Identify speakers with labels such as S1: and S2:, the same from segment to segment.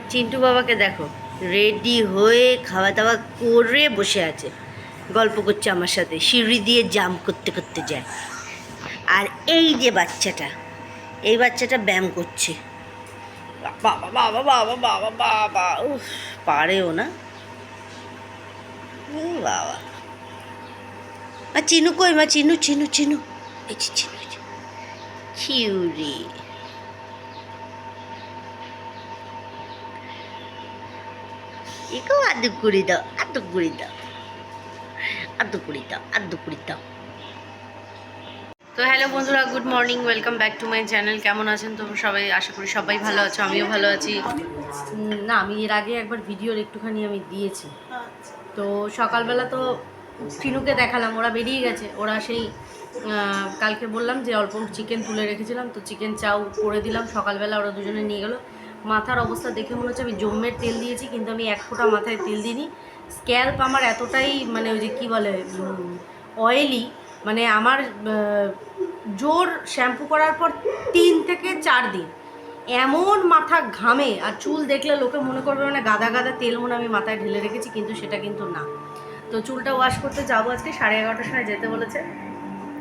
S1: আমার চিন্টু বাবাকে দেখো রেডি হয়ে খাওয়া দাওয়া করে বসে আছে। গল্প করছে আমার সাথে, সিঁড়ি দিয়ে জাম করতে করতে যায়। আর এই যে বাচ্চাটা, এই বাচ্চাটা ব্যায়াম করছে। বাবা বাবা বাবা বাবা বাবা উফ, পারেও না। বাবা। আর চিনু কই? মা, চিনু চিনু চিনু। এই চিনু খিউরি একেও আদু করে দাও আদু করে দাও। আদু করে দাও আদু করে দাও। তো হ্যালো বন্ধুরা good morning welcome back to my channel. কেমন আছেন তোমরা সবাই? আশা করি সবাই ভালো আছো আমিও ভালো আছি। না আমি এর আগে একবার ভিডিওর একটুখানি আমি দিয়েছি। তো সকালবেলা তো চিনুকে দেখালাম ওরা বেরিয়ে গেছে। ওরা সেই আহ, কালকে বললাম যে অল্প চিকেন তুলে রেখেছিলাম তো চিকেন চাউ করে দিলাম। সকালবেলা ওরা দুজনে নিয়ে গেলো। মাথার অবস্থা দেখে মনে হচ্ছে আমি জম্মের তেল দিয়েছি, কিন্তু আমি এক ফোঁটা মাথায় তেল দিইনি। স্ক্যাল্প আমার এতটাই মানে ওই যে কী বলে অয়েলি মানে আমার জোর শ্যাম্পু করার পর তিন থেকে চার দিন। এমন মাথা ঘামে, আর চুল দেখলে লোকে মনে করবে মানে গাদা গাদা তেল মনে আমি মাথায় ঢেলে রেখেছি, কিন্তু সেটা কিন্তু না। তো চুলটা ওয়াশ করতে যাব আজকে, সাড়ে এগারোটার সময় যেতে বলেছে।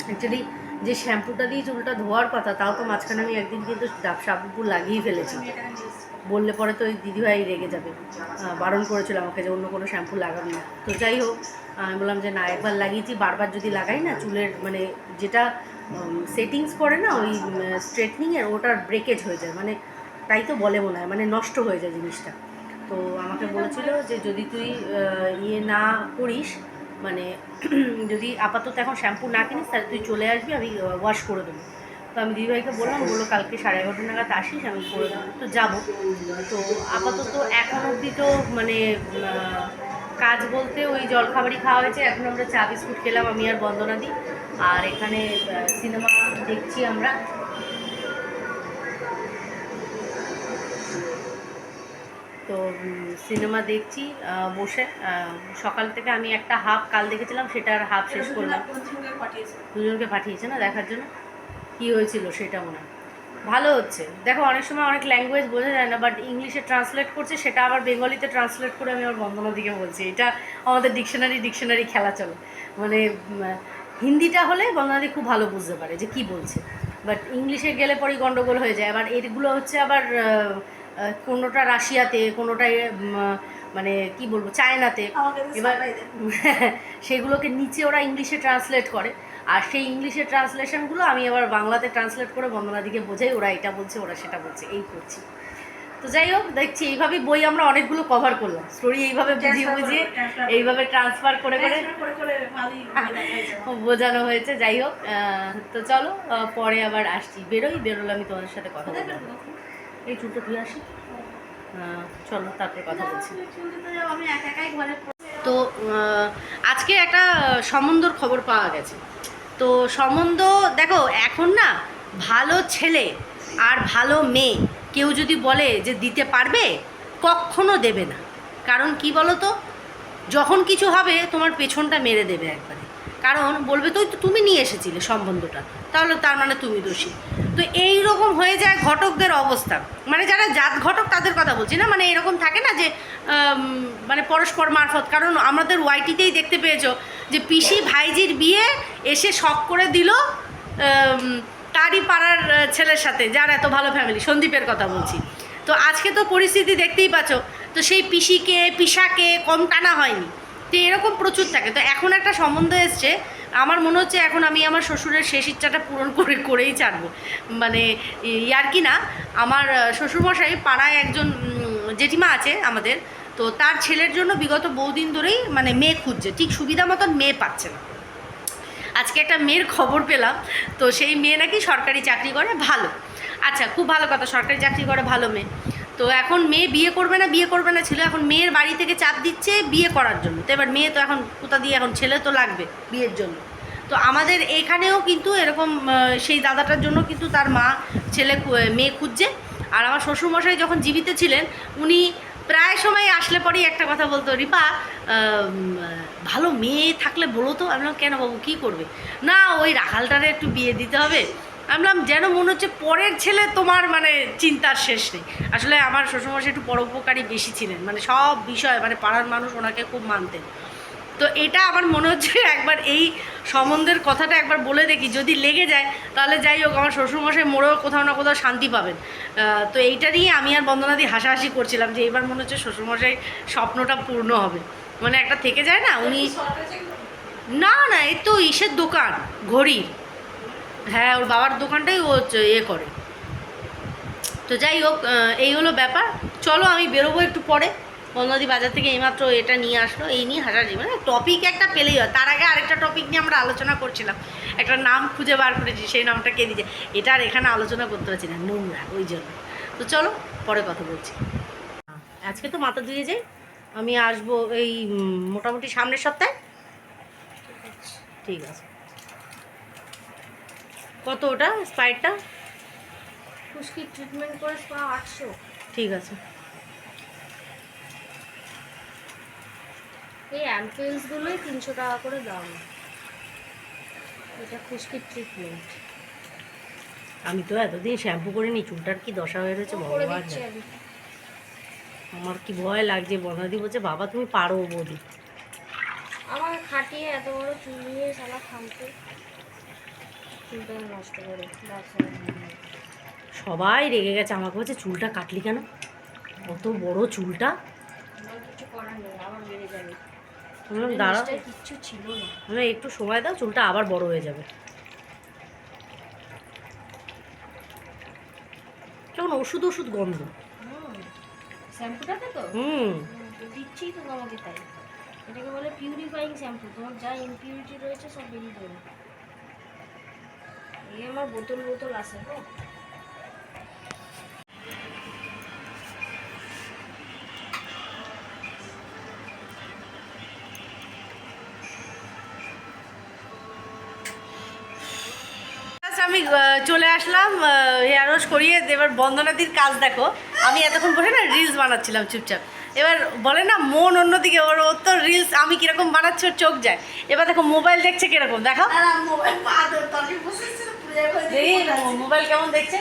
S1: অ্যাকচুয়ালি যে শ্যাম্পুটা দিয়ে চুলটা ধোয়ার কথা, তাও তো মাঝখানে আমি একদিন কিন্তু শ্যাম্পু লাগিয়ে ফেলেছি। বললে পরে তো ওই দিদিভাই রেগে যাবে। বারণ করেছিল আমাকে যে অন্য কোনো শ্যাম্পু লাগাবি না। তো যাই হোক, আমি বললাম যে না, একবার লাগিয়েছি, বারবার যদি লাগাই না, চুলের মানে যেটা সেটিংস করে না, ওই স্ট্রেটনিংয়ের ওটার ব্রেকেজ হয়ে যায়। মানে তাই তো বলে মনে হয় মানে নষ্ট হয়ে যায় জিনিসটা। তো আমাকে বলেছিল যে যদি তুই ইয়ে না করিস মানে যদি আপাতত এখন শ্যাম্পু না কিনিস, তাহলে তুই চলে আসবি, আমি ওয়াশ করে দেবো। তো আমি দিদিভাইকে বললাম, বলল, কালকে সাড়ে এগারোটা নাগাদ আসিস, আমি করে দেবো। তো যাব। তো আপাতত এখন অবধি তো মানে কাজ বলতে ওই জলখাবারই খাওয়া হয়েছে। এখন আমরা চা, বিস্কুট খেলাম, আমি আর বন্দনা দিই আর এখানে সিনেমা দেখছি আমরা। সিনেমা দেখছি বসে। সকাল থেকে আমি একটা হাফ কাল দেখেছিলাম সেটার হাফ শেষ করলাম। দুজনকে পাঠিয়েছে না দেখার জন্য? কি হয়েছিল সেটা মনে হয়। ভালো হচ্ছে। দেখো অনেক সময় অনেক ল্যাঙ্গুয়েজ বোঝা যায় না বাট ইংলিশে ট্রান্সলেট করছে সেটা আবার বেঙ্গলিতে ট্রান্সলেট করে আমি আমার বন্দনা দিকে বলছি। এটা আমাদের ডিকশনারি ডিকশনারি খেলা চলে। মানে হিন্দিটা হলে বন্দনাদি খুব ভালো বুঝতে পারে যে কি বলছে। বাট ইংলিশে গেলে পরেই গন্ডগোল হয়ে যায়। আবার এগুলো হচ্ছে আবার কোনোটা রাশিয়াতে কোনোটা মানে কি বলব চায়নাতে। এবার সেগুলোকে নিচে ওরা ইংলিশে ট্রান্সলেট করে। আর সেই ইংলিশে ট্রান্সলেশনগুলো আমি আবার বাংলাতে ট্রান্সলেট করে বন্দনাদিকে বোঝাই ওরা এটা বলছে ওরা সেটা বলছে এই করছি। তো যাই হোক দেখছি এইভাবে বই আমরা অনেকগুলো কভার করলাম। স্টোরি এইভাবে বুঝিয়ে বুঝিয়ে এইভাবে ট্রান্সফার করে করে বোঝানো হয়েছে যাই হোক তো চলো পরে আবার আসছি। বেরোই বেরোলে আমি তোমাদের সাথে কথা বলব। এই চুলটা ধুয়ে আসি। চলো, তারপরে কথা বলছি। তো আজকে একটা সম্বন্ধর খবর পাওয়া গেছে। তো সম্বন্ধ দেখো, এখন না ভালো ছেলে আর ভালো মেয়ে কেউ যদি বলে যে দিতে পারবে, কখনো দেবে না। কারণ কি বলো তো যখন কিছু হবে, তোমার পেছনটা মেরে দেবে একবারে। কারণ বলবে, তো, তুমি নিয়ে এসেছিলে সম্বন্ধটা তাহলে তার মানে তুমি দোষী। তো এই রকম হয়ে যায় ঘটকদের অবস্থা। মানে যারা জাত ঘটক তাদের কথা বলছি না মানে এরকম থাকে না যে মানে পরস্পর মারফত। কারণ আমাদের ওয়াইটিতেই দেখতে পেয়েছ যে পিসি ভাইজির বিয়ে এসে শখ করে দিল তারই পাড়ার ছেলের সাথে, যার এত ভালো ফ্যামিলি, সন্দীপের কথা বলছি। তো আজকে তো পরিস্থিতি দেখতেই পাচ্ছ, তো সেই পিসিকে, পিসাকে কম টানা হয়নি। তো এরকম প্রচুর থাকে। তো এখন একটা সম্বন্ধ এসছে আমার মনে হচ্ছে এখন আমি আমার শ্বশুরের শেষ ইচ্ছাটা পূরণ করে, করেই ছাড়বো। মানে ইয়ার কি না, আমার শ্বশুরমশাই পাড়ায় একজন জেঠিমা আছে আমাদের, তো তার ছেলের জন্য বিগত বহুদিন ধরেই মানে মেয়ে খুঁজছে। ঠিক সুবিধা মতন মেয়ে পাচ্ছে না। আজকে একটা মেয়ের খবর পেলাম, তো সেই মেয়ে নাকি সরকারি চাকরি করে, ভালো। আচ্ছা খুব ভালো কথা, সরকারি চাকরি করে, ভালো মেয়ে। তো এখন মেয়ে বিয়ে করবে না, বিয়ে করবে না ছিল। এখন মেয়ের বাড়ি থেকে চাপ দিচ্ছে বিয়ে করার জন্য। তো এবার মেয়ে তো এখন কোথা দিয়ে এখন ছেলে তো লাগবে বিয়ের জন্য। তো আমাদের এখানেও কিন্তু এরকম সেই দাদাটার জন্য কিন্তু তার মা ছেলে মেয়ে খুঁজছে। আর আমার শ্বশুরমশাই যখন জীবিত ছিলেন, উনি প্রায় সময় আসলে পরেই একটা কথা বলতো, রিপা ভালো মেয়ে থাকলে বলো তো। আমি কেন বাবু, কী করবে? না, ওই রাখালটারে একটু বিয়ে দিতে হবে। আমি বললাম যেন মনে হচ্ছে পরের ছেলে তোমার মানে চিন্তার শেষ নেই। আসলে আমার শ্বশুরমশাই একটু পরোপকারী বেশি ছিলেন মানে সব বিষয় মানে পাড়ার মানুষ ওনাকে খুব মানতেন। তো এটা আমার মনে হচ্ছে একবার এই সম্বন্ধের কথাটা একবার বলে দেখি যদি লেগে যায় তাহলে যাই হোক আমার শ্বশুরমশাই মোড়েও কোথাও না কোথাও শান্তি পাবেন। তো এইটা নিয়ে আমি আর বন্দনাদি হাসাহাসি করছিলাম যে এবার মনে হচ্ছে শ্বশুরমশাই স্বপ্নটা পূর্ণ হবে। মানে একটা থেকে যায় না উনি না না এই তো ইসের দোকান ঘড়ির। হ্যাঁ ওর বাবার দোকানটাই ও হচ্ছে ইয়ে করে। তো যাই হোক এই হলো ব্যাপার। চলো, আমি বেরোবো একটু পরে। বন্দাদি বাজার থেকে এইমাত্র এটা নিয়ে আসলো। এই নিয়ে হাসাহাসি মানে টপিক একটা পেলেই হয়। তার আগে আরেকটা টপিক নিয়ে আমরা আলোচনা করছিলাম। একটা নাম খুঁজে বার করেছি, সেই নামটা কে দিয়েছে? এটা আর এখানে আলোচনা করতে পারছি না, নোংরা, ওই জন্য। তো চলো, পরে কথা বলছি। আজকে তো মাথা ধুয়ে যাই। আমি আসব এই মোটামুটি সামনের সপ্তাহে। ঠিক আছে। কত ওটা? স্পাইটটা?
S2: খুশকি ট্রিটমেন্ট করে পা আটশো।
S1: ঠিক আছে।
S2: এই অ্যাম্পেলসগুলোই তিনশো টাকা করে দাম। এটা খুশকির ট্রিটমেন্ট
S1: আমি তো এতদিন শ্যাম্পু করে করিনি চুলটার কি দশা হয়ে রয়েছে ভগবান আমার কি ভয় লাগছে বনাদি বলছে বাবা তুমি পারো বলি
S2: আমার খাটিয়ে এত বড় চুল নিয়ে সালা খামতে চুলটা নষ্ট করে
S1: সবাই রেগে গেছে আমাকে বলছে চুলটা কাটলি কেন? অত বড় চুলটা?
S2: কিছু করার নেই আবার বেড়ে যাবে।
S1: আমি দাঁড়াও
S2: কিচ্ছু ছিল না।
S1: একটু সময় দাও চুলটা আবার বড় হয়ে যাবে। কেমন ওষুধ ওষুধ গন্ধ।
S2: শ্যাম্পুটাতে তো?
S1: হুম।
S2: দিচ্ছি তো তোমাকে তাই। এটাকে বলে পিউরিফাইং শ্যাম্পু তোমার যা ইমপিউরিটি রয়েছে সব বেরিয়ে যাবে। এই আমার বোতল বোতল আছে তো
S1: আমি চলে আসলাম হেয়ার ওয়াশ করিয়ে। এবার বন্দনাদির কাজ দেখো। আমি এতক্ষণ বসে না রিলস বানাচ্ছিলাম চুপচাপ। এবার বলে না মন অন্যদিকে ওর ওর তো রিলস আমি কীরকম বানাচ্ছি ওর চোখ যায়। এবার দেখো মোবাইল দেখছে কীরকম? দেখো দেখি মোবাইল কেমন দেখছে?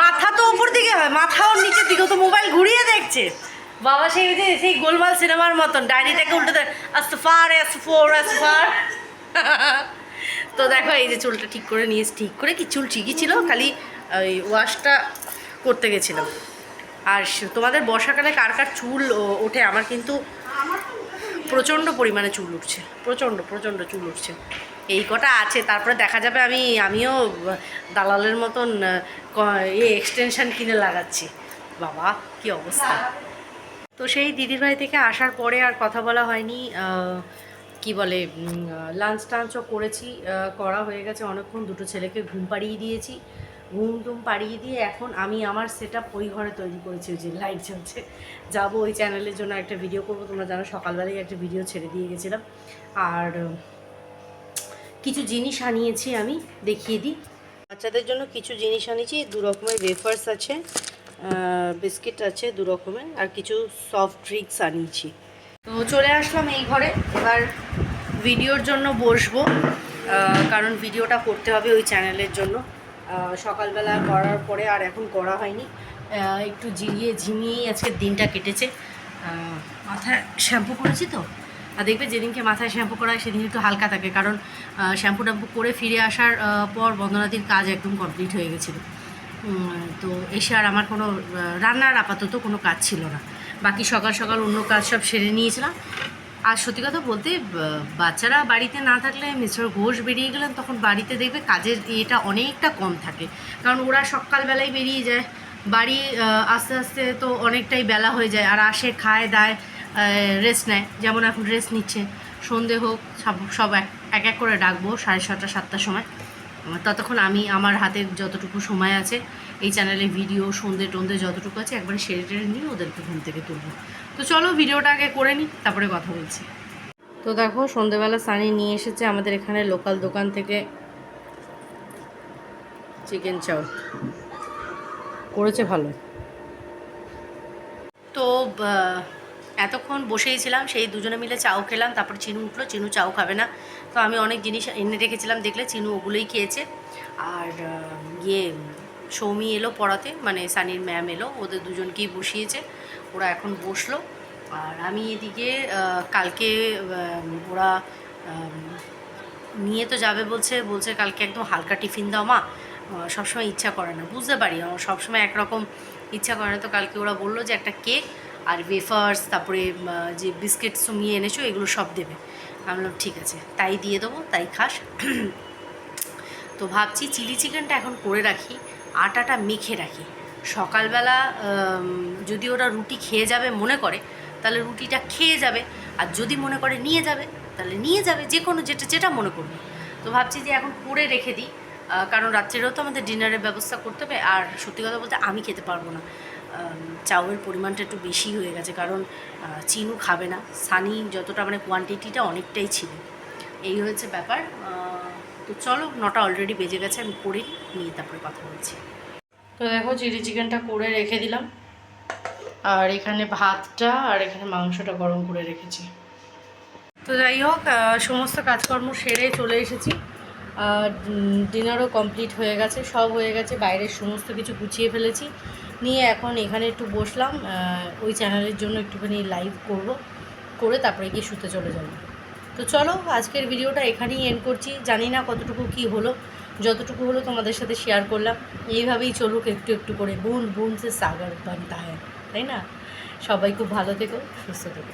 S1: মাথা তো ওপর দিকে হয়। মাথা ওর নিচের দিকে তো মোবাইল ঘুরিয়ে দেখছে। বাবা সেই যে সেই গোলমাল সিনেমার মতন ডায়েরিটাকে উল্টে দেয় আস্তে ফার এস ফোর এস ফার। তো দেখো এই যে চুলটা ঠিক করে নিয়েছি ঠিক করে কি চুল ঠিকই ছিল খালি ওই ওয়াশটা করতে গেছিলাম। আর তোমাদের বর্ষাকালে কার কার চুল ওঠে? আমার কিন্তু প্রচণ্ড পরিমাণে চুল উঠছে প্রচণ্ড প্রচণ্ড চুল উঠছে। এই কটা আছে, তারপরে দেখা যাবে আমি, আমিও দালালের মতন এ এক্সটেনশন কিনে লাগাচ্ছি। বাবা, কি অবস্থা। তো সেই দিদির বাড়ি থেকে আসার পরে আর কথা বলা হয়নি কি বলে লাঞ্চ টাঞ্চও করেছি করা হয়ে গেছে অনেকক্ষণ, দুটো ছেলেকে ঘুম পাড়িয়ে দিয়েছি। ঘুম টুম পাড়িয়ে দিয়ে এখন আমি আমার সেট ওই ঘরে তৈরি করেছি, ওই যে লাইট জ্বলছে। যাব ওই চ্যানেলের জন্য একটা ভিডিও করব, তোমরা জানো সকালবেলায় একটা ভিডিও ছেড়ে দিয়ে গেছিলাম। আর কিছু জিনিস আনিয়েছি আমি, দেখিয়ে দিই। বাচ্চাদের জন্য কিছু জিনিস আনিয়েছি, দু রকমের ওয়েফার্স আছে বিস্কিট আছে দু রকমের, আর কিছু সফট ড্রিঙ্কস আনিয়েছি। তো চলে আসলাম এই ঘরে, এবার ভিডিওর জন্য বসবো কারণ ভিডিওটা করতে হবে ওই চ্যানেলের জন্য। সকালবেলা করার পরে আর এখন করা হয়নি। একটু জিরিয়ে ঝিমিয়েই আজকের দিনটা কেটেছে। মাথায় শ্যাম্পু করেছি তো? আর দেখবে যেদিনকে মাথায় শ্যাম্পু করা হয় সেদিন একটু হালকা থাকে। কারণ শ্যাম্পু ট্যাম্পু করে ফিরে আসার পর বন্দনাদির কাজ একদম কমপ্লিট হয়ে গেছিল। তো এসে আর আমার কোনো রান্নার আপাতত কোনো কাজ ছিল না। বাকি সকাল সকাল অন্য কাজ সব সেরে নিয়েছিলাম। আর সত্যি কথা বলতে বাচ্চারা বাড়িতে না থাকলে মিস্টার ঘোষ বেরিয়ে গেলেন, তখন বাড়িতে দেখবে কাজের ইয়েটা অনেকটা কম থাকে। কারণ ওরা সকালবেলায় বেরিয়ে যায়। বাড়ি আস্তে আস্তে তো অনেকটাই বেলা হয়ে যায়। আর আসে, খায়, দায়। রেস্ট নেয়। যেমন এখন রেস্ট নিচ্ছে। সন্ধে হোক, সব সব এক এক করে ডাকবো সাড়ে ছটা সাতটার সময়। ততক্ষণ আমি, আমার হাতে যতটুকু সময় আছে, এই চ্যানেলে ভিডিও সন্ধে, টন্ধে যতটুকু আছে, একবারে সেরে টেরে নিয়ে ওদেরকে ঘুম থেকে তুলবো। তো চলো ভিডিওটা আগে করে নিই, তারপরে কথা বলছি। তো দেখো, সন্ধেবেলা সানি নিয়ে এসেছে আমাদের এখানে লোকাল দোকান থেকে চিকেন চাউ করেছে ভালো তো এতক্ষণ বসেই ছিলাম, সেই দুজনে মিলে চাউ খেলাম, তারপর চিনু উঠল, চিনু চাউ খাবে না। তো আমি অনেক জিনিস এনে রেখেছিলাম, দেখলে চিনু ওগুলোই খেয়েছে। আর ইয়ে সৌমি এলো পড়াতে মানে সানির ম্যাম এলো, ওদের দুজনকেই বসিয়েছে, ওরা এখন বসল। আর আমি এদিকে কালকে ওরা নিয়ে তো যাবে বলছে বলছে কালকে একদম হালকা টিফিন দাও মা সবসময় ইচ্ছা করে না, বুঝতে পারি সবসময় একরকম ইচ্ছা করে না। তো কালকে ওরা বলল যে একটা কেক আর ওয়েফার্স তারপরে যে বিস্কিট সুমিয়ে এনেছো, এগুলো সব দেবে। আমি বললাম, ঠিক আছে, তাই দিয়ে দেবো, তাই খাস। তো ভাবছি চিলি চিকেনটা এখন করে রাখি, আটাটা মেখে রাখি। সকালবেলা যদি ওরা রুটি খেয়ে যাবে মনে করে, তাহলে রুটিটা খেয়ে যাবে, আর যদি মনে করে নিয়ে যাবে, তাহলে নিয়ে যাবে, যে কোনো যেটা যেটা মনে করবে। তো ভাবছি যে এখন করে রেখে দিই কারণ রাত্রেও তো আমাদের ডিনারের ব্যবস্থা করতে হবে, আর সত্যি কথা বলতে আমি খেতে পারব না। চাউয়ের পরিমাণটা একটু বেশি হয়ে গেছে, কারণ চিনু খাবে না। সানি যতটা মানে কোয়ান্টিটিটা অনেকটাই ছিল। এই হয়েছে ব্যাপার। তো চলো, নটা অলরেডি বেজে গেছে, আমি করে নিয়ে তারপরে কথা বলছি। তো দেখো, চিলি চিকেনটা করে রেখে দিলাম। আর এখানে ভাতটা আর এখানে মাংসটা গরম করে রেখেছি। তো যাই হোক সমস্ত কাজকর্ম সেরে চলে এসেছি। ডিনারও কমপ্লিট হয়ে গেছে, সব হয়ে গেছে, বাইরের সমস্ত কিছু গুছিয়ে ফেলেছি। নিয়ে এখন এখানে একটু বসলাম ওই চ্যানেলের জন্য একটুখানি লাইভ করব, করে তারপরে গিয়ে শুতে চলে যাব। তো চলো, আজকের ভিডিওটা এখানেই এন্ড করছি। জানি না কতটুকু কি হলো, যতটুকু হলো তোমাদের সাথে শেয়ার করলাম। এইভাবেই চলুক একটু একটু করে। বুন বুন সে সাগর বানতা হয় তাই না? সবাই খুব ভালো থেকো, সুস্থ থেকো।